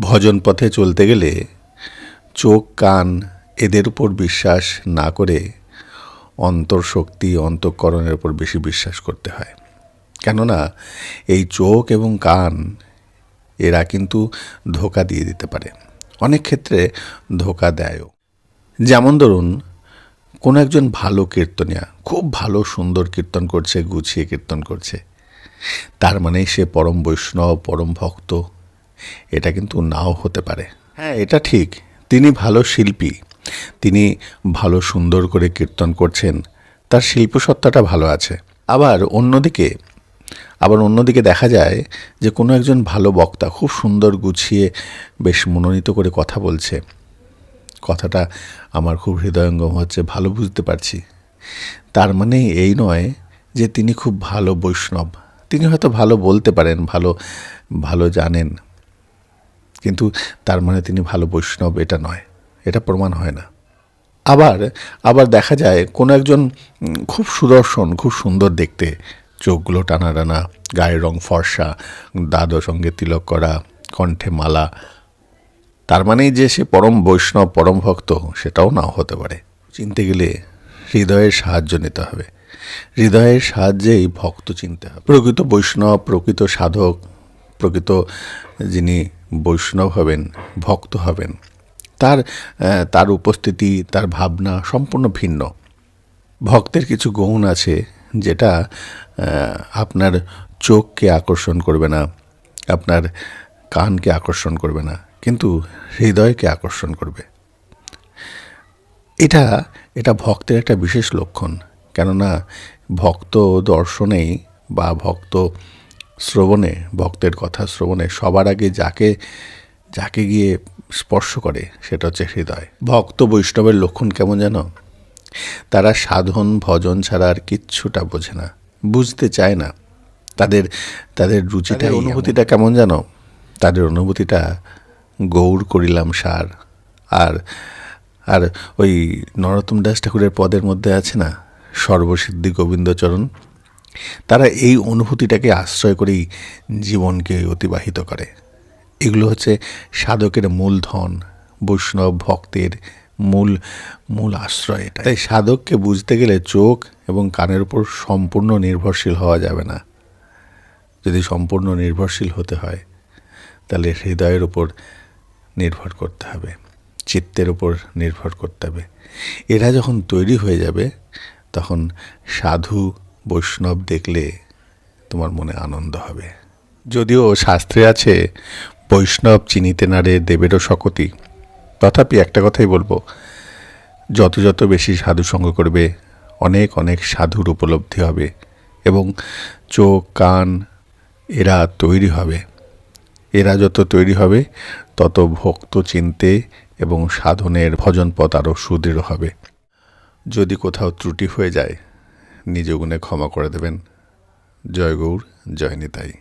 ভজন পথে চলতে গেলে চোখ, কান এদের উপর বিশ্বাস না করে অন্তর্শক্তি অন্তঃকরণের উপর বেশি বিশ্বাস করতে হয়। কেননা এই চোখ এবং কান এরা কিন্তু ধোকা দিয়ে দিতে পারে। অনেক ক্ষেত্রে ধোকা দেয়ও। যেমন ধরুন, কোনো একজন ভালো কীর্তনিয়া খুব ভালো, সুন্দর কীর্তন করছে, গুছিয়ে কীর্তন করছে। তার মানে সে পরম বৈষ্ণব, পরম ভক্ত এটা কিন্তু নাও হতে পারে। হ্যাঁ এটা ঠিক। তিনি ভালো শিল্পী। তিনি ভালো সুন্দর করে কীর্তন করছেন। তার শিল্পসত্তাটা ভালো আছে। আবার অন্যদিকে আবার অন্যদিকে দেখা যায় যে কোনো একজন ভালো বক্তা খুব সুন্দর গুছিয়ে বেশ মনোনীত করে কথা বলছে। কথাটা আমার খুব হৃদয়ঙ্গম হচ্ছে, ভালো বুঝতে পারছি। তার মানে এই নয় যে তিনি খুব ভালো বৈষ্ণব। তিনি হয়তো ভালো বলতে পারেন, ভালো ভালো জানেন। কিন্তু তার মানে তিনি ভালো বৈষ্ণব, এটা নয়। এটা প্রমাণ হয় না। আবার আবার দেখা যায় কোনো একজন খুব সুদর্শন, খুব সুন্দর দেখতে। চোখগুলো টানা টানা, গায়ের রং ফর্সা দাদো সঙ্গে তিলক করা, কণ্ঠে মালা। তার মানেই যে সে পরম বৈষ্ণব, পরম ভক্ত, সেটাও নাও হতে পারে। চিনতে গেলে হৃদয়ের সাহায্য নিতে হবে। হৃদয়ের সাহায্যেই ভক্ত চিনতে হবে। প্রকৃত বৈষ্ণব, প্রকৃত সাধক, প্রকৃত যিনি বৈষ্ণব হবেন, ভক্ত হবেন। তার তার উপস্থিতি, তার ভাবনা সম্পূর্ণ ভিন্ন। ভক্তের কিছু গুণ আছে যেটা আপনার চোখকে আকর্ষণ করবে না, আপনার কানকে আকর্ষণ করবে না, কিন্তু হৃদয়কে আকর্ষণ করবে। এটা এটা ভক্তের একটা বিশেষ লক্ষণ, কেননা ভক্ত দর্শনেই বা ভক্ত শ্রবণে ভক্তের কথা শ্রবণে সবার আগে যাকে যাকে গিয়ে স্পর্শ করে সেটা হচ্ছে হৃদয়। ভক্ত বৈষ্ণবের লক্ষণ কেমন যেন? তারা সাধন ভজন ছাড়া আর কিচ্ছুটা বোঝে না বুঝতে চায় না। তাদের তাদের রুচিটা অনুভূতিটা কেমন যেন? তাদের অনুভূতিটা গৌর করিলাম সার। আর আর ওই নরোত্তম দাস ঠাকুরের পদের মধ্যে আছে না? সর্বসিদ্ধি গোবিন্দচরণ। তারা এই অনুভূতিটাকে আশ্রয় করেই জীবনকে অতিবাহিত করে। এগুলো হচ্ছে সাধকের মূলধন, বৈষ্ণব ভক্তের মূল মূল আশ্রয় এটা তাই সাধককে বুঝতে গেলে চোখ এবং কানের উপর সম্পূর্ণ নির্ভরশীল হওয়া যাবে না। যদি সম্পূর্ণ নির্ভরশীল হতে হয়, তাহলে হৃদয়ের উপর নির্ভর করতে হবে, চিত্তের উপর নির্ভর করতে হবে। এরা যখন তৈরি হয়ে যাবে, তখন সাধু বৈষ্ণব দেখলে তোমার মনে আনন্দ হবে। যদিও শাস্ত্রে আছে, বৈষ্ণব চিনিতে নারে দেবেরও শকতি। তথাপি একটা কথাই বলব, যত যত বেশি সাধু সঙ্গ করবে, অনেক অনেক সাধুর উপলব্ধি হবে এবং চোখ, কান এরা তৈরি হবে। এরা যত তৈরি হবে, তত ভক্ত চিনতে এবং সাধনের ভজন পথ আরও সুদৃঢ় হবে। যদি কোথাও ত্রুটি হয়ে যায় নিজ গুণে ক্ষমা করে দেবেন। জয় গৌর জয় নিতাই।